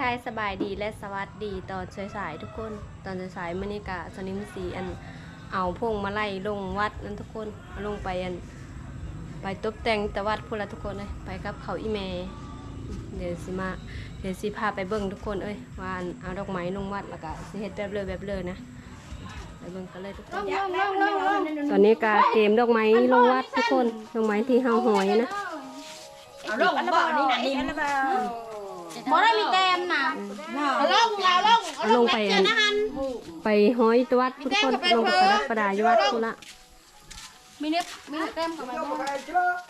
ทายสบายดีและสวัสดีตอนสายๆทุกคน ตอนสายๆมื้อนี้กะสนิมสีอันเอาพวงมาไล่ลงวัดนั่นทุกคนเอาลงไปอัน ไปตบแต่งแต่วัดพุ่นละทุกคนเลยไปกับเขาอีแม่เดี๋ยวสิมาเดี๋ยวสิพาไปเบิ่งทุกคนเอ้ยว่าอันเอาดอกไม้ลงวัดแล้วก็สิเฮ็ดแบบเลยแบบเลยนะไปเบิ่งกันเลยทุกคนตอนนี้กาเกมดอกไม้ลงวัดทุกคนดอกไม้ที่เฮาหอยนะเอาลงบ่อนี่น่ะนิ่มบ่ ได้มีแต้มนะเอาลงเอาลงเอาลงไปอันไปห้อยตัววัดทุกคนลงไปประดับประดาอยู่วัดพุ่นละมีเน็บมีแต้มกับไปบ่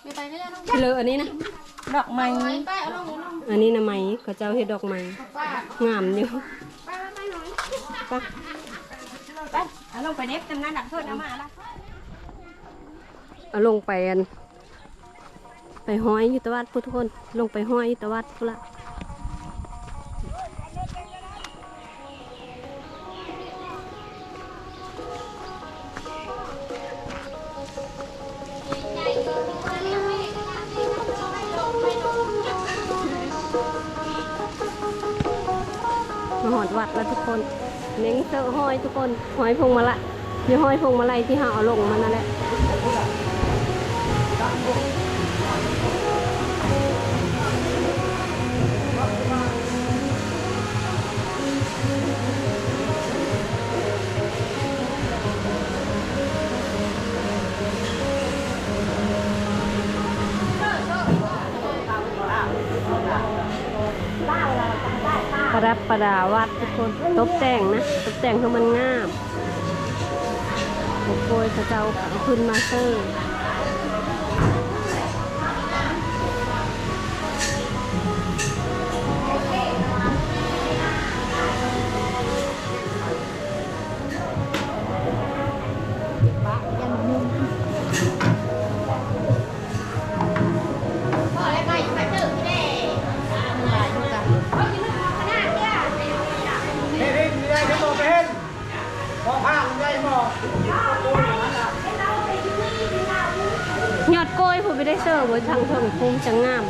มีไปก็ได้น้องที่เลออันนี้นะดอกไม้ไปเอาลงเอาลงอันนี้นะไหมเขาเจ้าเฮ็ดดอกไม้งามอยู่ไปไปหน่อยไปไปเอาลงไปเน็บจำนานดักโทษเอามาละเอาลงไปอันไปห้อยอยู่ตัววัดพุ่นทุกคนลงไปห้อยอยู่ตัววัดพุ่นละ วัดแล้วทุกคนเน้งเซอห้อยทุกคนห้อยพวงมาละยี่ห้อยพวงมาลัยที่เฮาเอาลงมานั่นแหละ ประดับประดาวัดทุกคนตบแต่งนะตบแต่งให้มันงามโอ้โหพระเจ้าเอาขึ้นมาเซอร์ ยอดกล้วยผมไม่ได้เสิร์ไว้ทางเถิงคุ้มจังงาม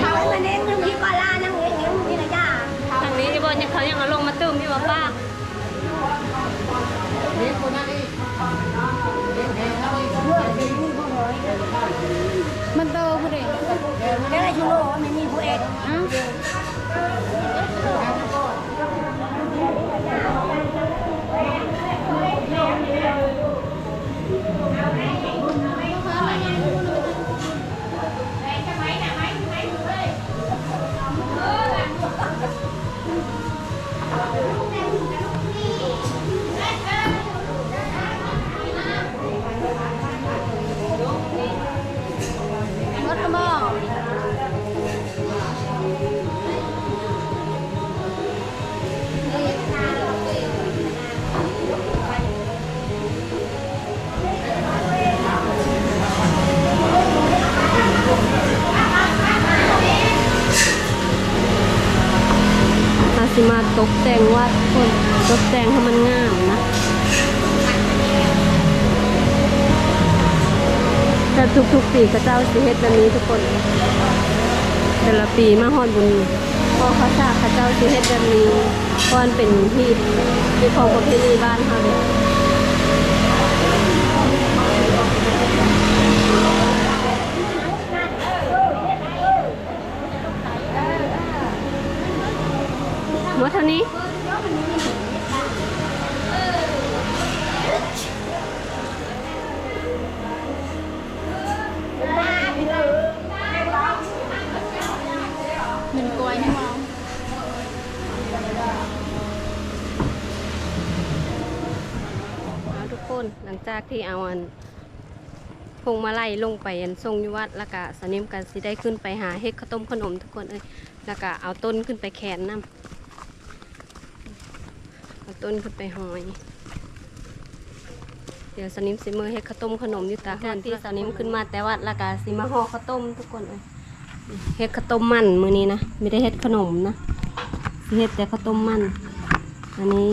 เขามาเน้นนึงที่ก่อนล่านั่งเองอย่างนี้นะจ้าทางนี้ที่บอลยังเขายังเอาลงมาตื้มที่ว่าป้ามันเตอผู้เด็กแล้วไอ้ชูโร่ไม่มีผู้เอก ทุกปีก็เจ้าสิเฮ็ดแบบนี้ทุกคน แต่ละปีมาฮอดบุญพอเขาทราบเขาเจ้าสิเฮ็ดแบบนี้เพราะมันเป็นที่ที่ของประเพณีบ้านเฮาเลยหมดเท่านี้ นหลังจากที่เอาอันพวงมาลัยลงไปอันทรงอยุวัดแล้วก็สนิมกันสิได้ขึ้นไปหาเฮ็ดข้าวต้มขนมทุกคนเอ้ยแล้วก็เอาต้นขึ้นไปแขนน้ำเอาต้นขึ้นไปหอย เดี๋ยวสนิมสิมือเฮ็ดข้าวต้มขนมอยู่ตาหอนที่สนิมขึ้นมาแต่วัดและกาสิมาห่อข้าวต้มทุกคนเลยเฮ็ดข้าวต้มมันมื้อนี้นะไม่ได้เฮ็ดขนมนะสิเฮ็ดแต่ข้าวต้มมันอันนี้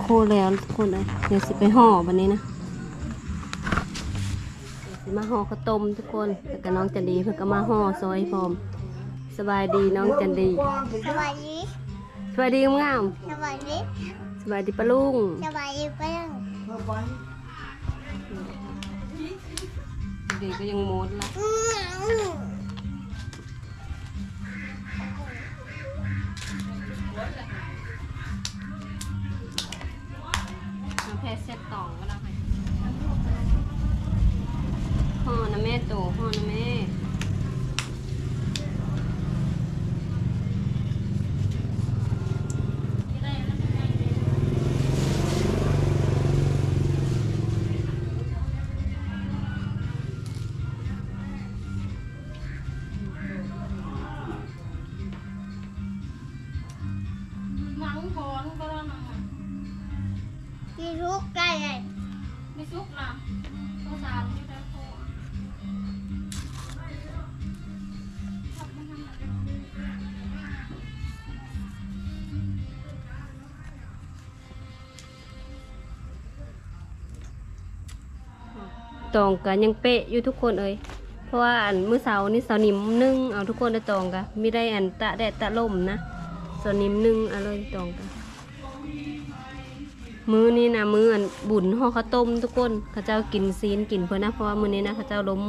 โคแล้วทุกคนเลยเดี๋ยวสิไปห่อบันนี้นะเดี๋ยวสิมาห่อข้าวต้มทุกคนแล้วก็น้องจันดีเพื่อก็มาห่อซอยพร้อมสบายดีน้องจันดีสวัสดีสบายดีงามสวัสดีสบายดีปะลุงสวัสดีเพื่อนเด็กก็ยังโมดละอื เซตต่อก็แล้วค่ะห่อนะแม่โตห่อนะแม่ ตองกันยังเป๊ะอยู่ทุกคนเอ้ยเพราะว่าอันมื้อเสาร์นี่เสาร์นิ่มนึ่งเอาทุกคนได้ตองกันไม่ได้อันตะแดดตะลมนะเสาร์นิ่มนึ่งเอะไรตองกันมื้อนี้นะมื้ออันบุญห่อข้าวต้มทุกคนเขาเจ้ากินซีนกินเพื่อนนะเพราะว่ามื้อนี้นะเขาเจ้าล้ม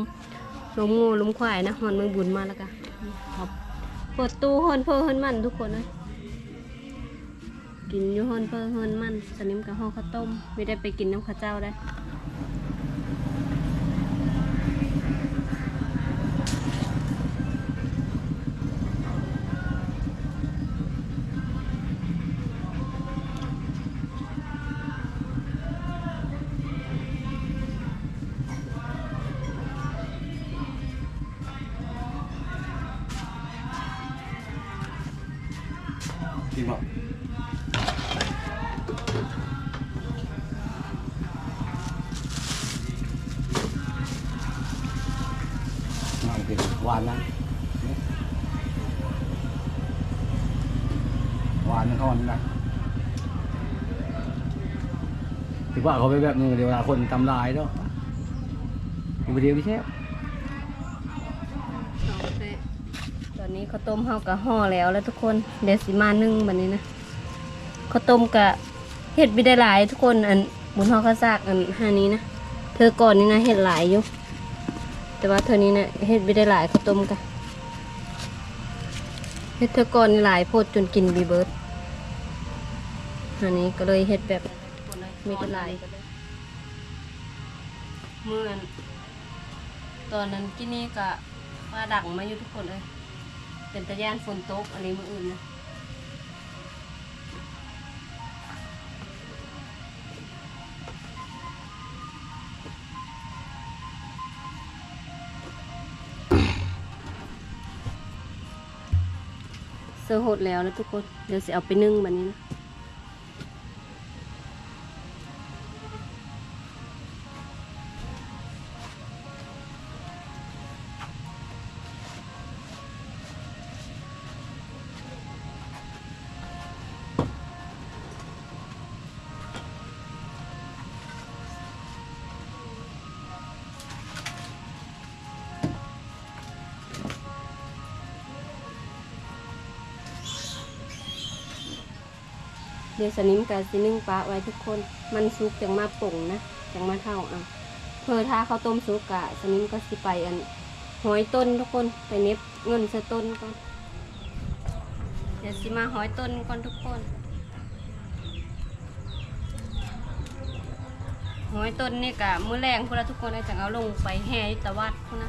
ล้มงูล้มควายนะหอนมือบุญมาแล้วกันครับเปิดตู้ฮอนเพื่อฮอนมันทุกคนเลยกินอยู่ฮอนเพื่อฮอนมันสนิมกับห่อข้าวต้ม ไม่ได้ไปกินน้ำข้าวเจ้าได้านอ่อนนะถือว่าเขาไปแบบนึงเดี๋ยวเวลาคนทำลายเนาะอยู่เดียวพี่เชฟตอนนี้ข้าวต้มเฮากะห่อแล้วแล้วทุกคนเดี๋ยวสิมานึ่งแบบนี้นะข้าวต้มกะเห็ดบิได้หลายทุกคนอันบุญห่อข้าวซากอันห้านี้นะเธอก่อนนี่นะเห็ดหลายอยู่แต่ว่าเธอนี้นะเห็ดบิได้หลายข้าวต้มกะเห็ดเธอก่อนนี่หลายโพดจนกินบีเบิร์ด อันนี้ก็เลยเห็ดแบบมีแต่หลายเมื่อนตอนนั้นกินนี่กะปลาดักมาอยู่ทุกคนเลย เป็นตะย่านฝนตกอะไรมืออื่นนะเสื้อหดแล้วแล้วทุกคน เดี๋ยวสิเอาไปนึ่งแบบนี้นะ เดี๋ยวสนิมกับสินึ่งปลาไว้ทุกคน มันสุกจังมาป่งนะจังมาเท่าอะเพื่อถ้าเขาวต้มสุกกะสนิมก็สิไปอันหอยต้นทุกคนไปเน็บเงินส่ต้นก่อนเดี๋ยวสิมาหอยต้นก่อนทุกคนหอยต้นนี่กะมือแรงพวกเราทุกคนจังเอาลงไปแห่อยู่ตะวัดพวกน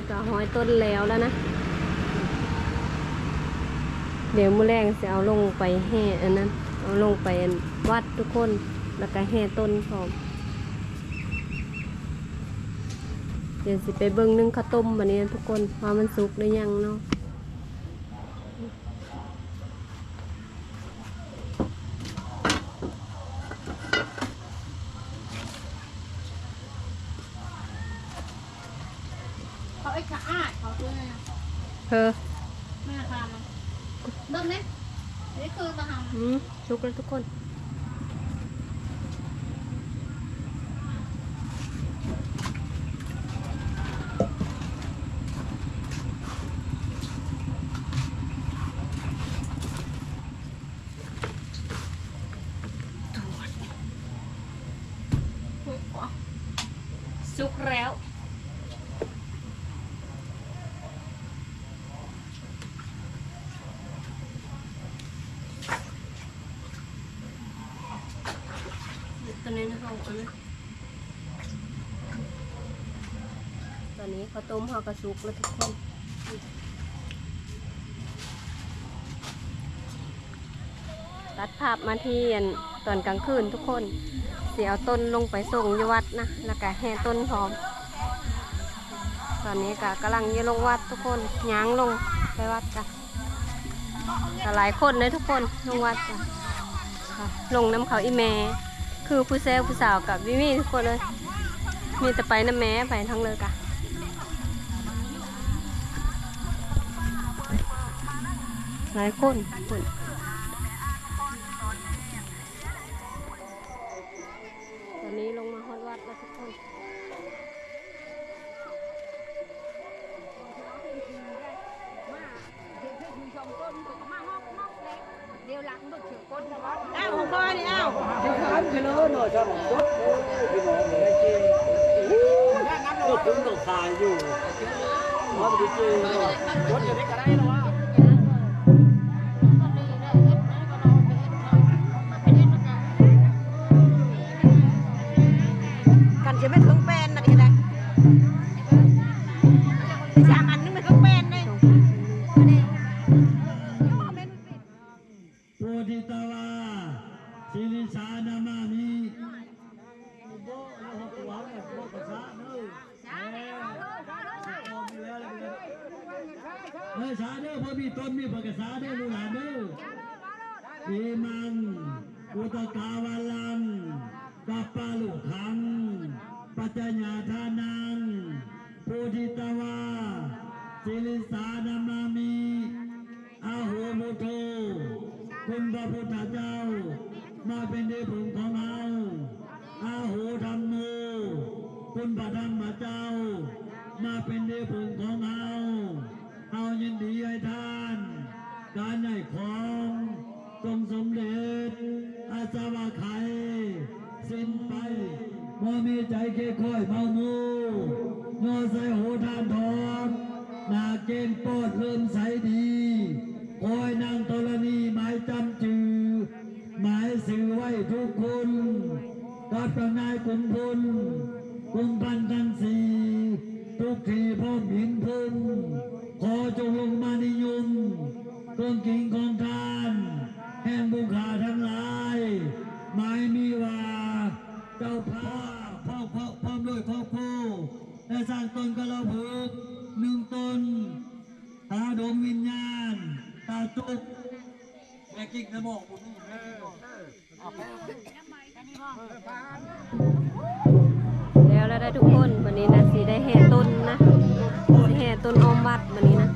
ะก็ห้อยต้นแล้วแล้วนะ เดี๋ยวมือแรงจะเอาลงไปแห่อันนั้น เอาลงไปวัดทุกคน แล้วก็แห่ต้นพร้อมเดี๋ยวสิไปเบิ่งนึ่งข้าวต้มบันนี้ทุกคนว่ามันสุกหรือยังเนาะ เขาไอ้ขาอาดเขาคือไงเฮ้อแม่ทำมันเบิ่งเนี่ยนี่คือมาทำ อืมสุกแล้วทุกคน สุกแล้ว ตอนนี้นะคะอันนี้ตอนนี้ข้าวต้มเฮากระสุกแล้วทุกคนตัดภาพมาที่อันตอนกลางคืนทุกคนเสียเอาต้นลงไปส่งยวัดนะแล้วก็แห่ต้นพร้อม ตอนนี้ก็กำลังจะลงวัดทุกคนย้างลงไปวัดกันหลายคนเลยทุกคนลงวัดกันค่ะลงน้ำเขาอีแม่ คือผู้เซลผู้สาวกับวิมี่ทุกคนเลย มีแต่ไปน้ำแม่ไปทั้งเลยกะหลายคนคนตอนนี้ลงมาฮอดวัดแล้วทุกคน อ้าวของพ่อนี่อ้าว ก็ถึงต้องขายอยู่เพราะมันจริงรถอยู่ได้ก็ได้หรอวะ อุตกาวาลังกัปปาลุขังปัจญาทานังโพธิตวาสิริสานามามิ อาโหมุโตคุณพระพุทธเจ้า มาเป็นที่พึ่งของเราอาโหธรรมโมคุณพระธรรมเจ้า มาเป็นที่พึ่งของเราเอายินดีให้ท่าน การให้ของจงสมเด็จ อาสวะไขยสิ้นไปมอมีใจเค่ค่อยเมามูงอใส่หูทานทองหนาเกณฑ์ปอดเริ่มใสดีคอยนางธรณีหมายจำจือ หมายสื่อไว้ทุกคนกัดประนายกุมพลกุมพันทั้งสี่ทุกทีพร้อมหินพุ่มขอจงลงมานิยมเครื่องกินของทาน แห่งบุคาทั้งหลายหมายมีว่า เจ้าพาพ่อพ่อพร้อมด้วยครอบครัวได้สร้างตนกระพึกหนึ่งตน ตาดวงวิญญาณ ตาจุกแม่กิ๊กนะบอกผมแม่กิ๊กบอกแล้วแล้วได้ทุกคนวันนี้นะสีได้แห่ต้นนะสีแห่ต้นอมวัดวันนี้นะ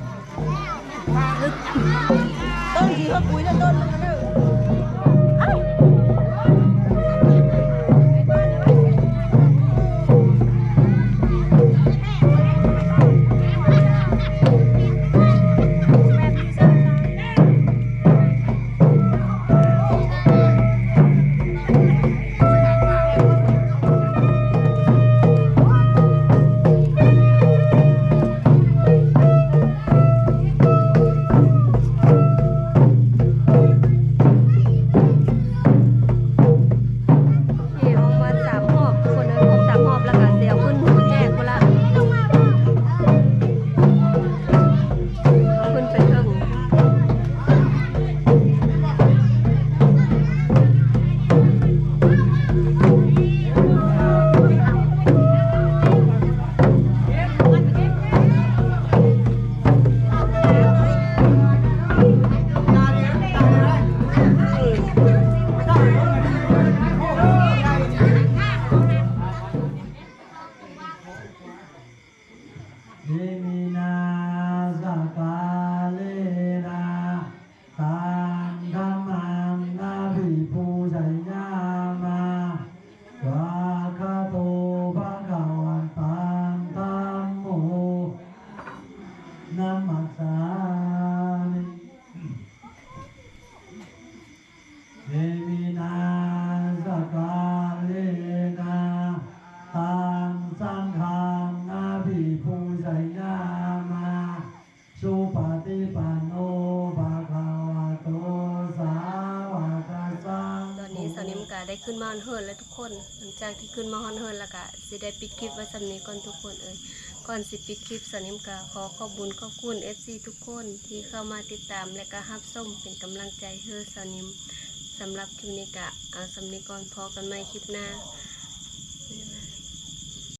ต้นสีเขาปุ๋ยแล้วต้นนึงนะ อนเฮิร์นแล้วทุกคน หลังจากที่ขึ้นมาฮอนเฮิร์นแล้วก็สิได้ปิดคลิปไว้สำนี้ก่อนทุกคนเอ้ยก่อนสิปิดคลิปสนิมกาขอขอบบุญขอบคุณ FC ทุกคนที่เข้ามาติดตามและก็ฮับส้มเป็นกำลังใจให้สาวนิมสำหรับคลิปนี้กะเอาสำนี้ก่อนพอกันใหมคลิปหน้า